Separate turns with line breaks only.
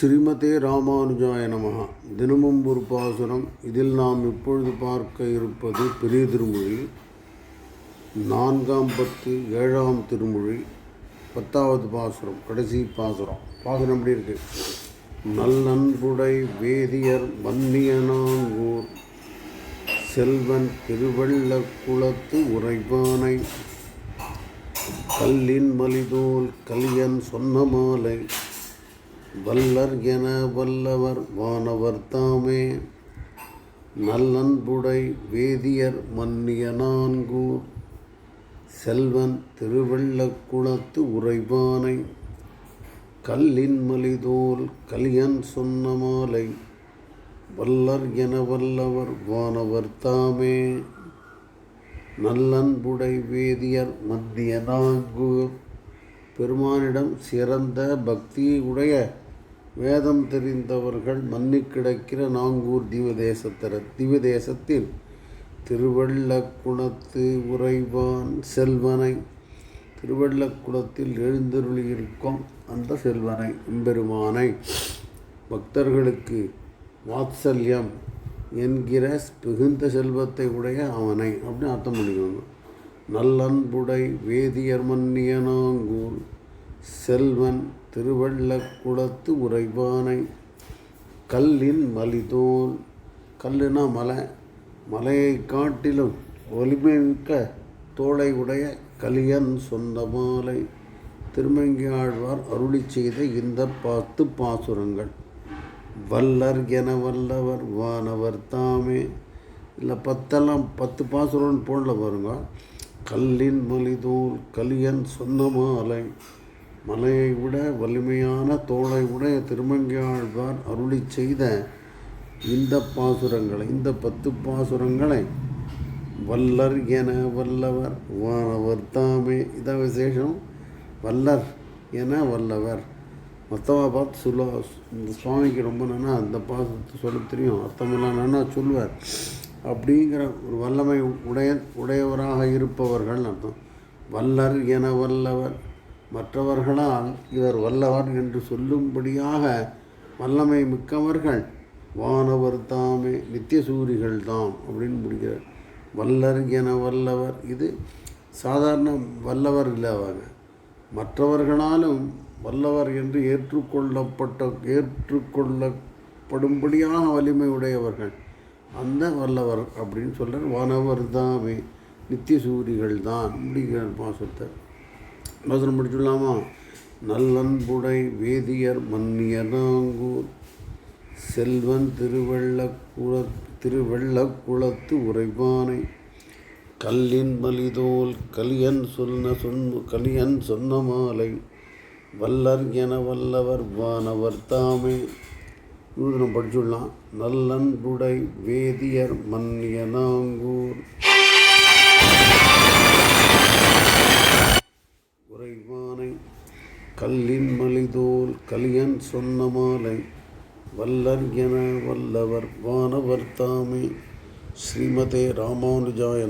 ஸ்ரீமதே ராமானுஜாய நமகா தினமும் ஒரு பாசுரம் இதில் நாம் இப்பொழுது பார்க்க இருப்பது பெரிய திருமொழி. நான்காம் பத்து ஏழாம் திருமொழி. பத்தாவது பாசுரம் கடைசி பாசுரம். பாசுரம் எப்படி இருக்கு? நல்லன்புடை வேதியர் வன்னியனாங்கூர் செல்வன் திருவள்ள குளத்து உறைவானை. கல்லின் மலிதோல் கலியன் சொன்ன மாலை. வல்லர் என வல்லவர் வானவர் தாமே. நல்லன்புடை வேதியர் மன்னிய நான்கூர். செல்வன் திருவள்ளக்குளத்து உறைவானை. கல்லின் மலிதோல் கலியன் சொன்ன மாலை. வல்லர் என வல்லவர் வானவர் தாமே. நல்லன்புடை வேதியர் மத்திய நான்கூர். பெருமானிடம் சிறந்த பக்தியை உடைய வேதம் தெரிந்தவர்கள் மன்னி கிடக்கிற நாங்கூர் திவதேசத்தர திவதேசத்தில் திருவள்ளக்குணத்து உறைவான் செல்வனை திருவள்ளக்குளத்தில் எழுந்தருளியிருக்கும் அந்த செல்வனை எம்பெருமானை. பக்தர்களுக்கு வாத்சல்யம் என்கிற மிகுந்த செல்வத்தை உடைய அவனை அப்படின்னு அர்த்தம் பண்ணிக்கோங்க. நல்லன்புடை வேதியர் மன்னியனாங்கூர் செல்வன் திருவள்ளக்குளத்து உறைவானை. கல்லின் மலிதோல் கல்லுனா மலை மலையை காட்டிலும் வலிமை தோளை உடைய கலியன் சொந்த மாலை. திருமங்கியாழ்வார் அருளி செய்த இந்த பத்து பாசுரங்கள். வல்லர் என வல்லவர் வானவர் தாமே. இல்லை பத்தெல்லாம் பத்து பாசுரம்னு போடல பாருங்க. கல்லின் மலிதூள் கலியன் சொன்ன மாலை. மலையை விட வலிமையான தோளை உடைய திருமங்கையாழ்வார் அருளி செய்த இந்த பாசுரங்களை இந்த பத்து பாசுரங்களை வல்லர் என வல்லவர் வானவர் தாமே. இதான் விசேஷம். வல்லர் என வல்லவர். மொத்தமாக பார்த்து சொல்லுவா இந்த சுவாமிக்கு ரொம்ப நன்னா அந்த பாசத்தை சொல்ல தெரியும். அர்த்தமெல்லாம் நன்னா சொல்லுவார். அப்படிங்கிற ஒரு வல்லமை உடைய உடையவராக இருப்பவர்கள் அர்த்தம். வல்லர் என வல்லவர். மற்றவர்களால் இவர் வல்லவர் என்று சொல்லும்படியாக வல்லமை மிக்கவர்கள் வானவர் தாமே நித்தியசூரிகள் தாம் அப்படின்னு முடிக்கிறார். வல்லர் என வல்லவர் இது சாதாரண வல்லவர் இல்லை அவங்க. மற்றவர்களாலும் வல்லவர் என்று ஏற்றுக்கொள்ளப்பட்ட ஏற்றுக்கொள்ளப்படும்படியாக வலிமை உடையவர்கள் அந்த வல்லவர் அப்படின்னு சொல்கிறார் வானவர் தாமே நித்தியசூரிகள் தான் அப்படிங்கிற பாசத்தை வசனம் முடிச்சுடலாமா நல்லன்புடை வேதியர் மன்னியனாங்கூர் செல்வன் திருவள்ளக்குள திருவள்ளக்குளத்து உரைவானை கல்லின் மலிதோல் கலியன் சொன்ன சொன் கலியன் சொன்ன மாலை. வல்லர் என வல்லவர் வானவர் தாமே. இது நம்ம படிச்சுடலாம். நல்லன்புடை வேதியர் மன்னிய கல்லின் மலிதோல் கலியன் சொன்ன மாலை வல்லர் என வல்லவர் வானவர் தாமே. ஸ்ரீமதே ராமானுஜாய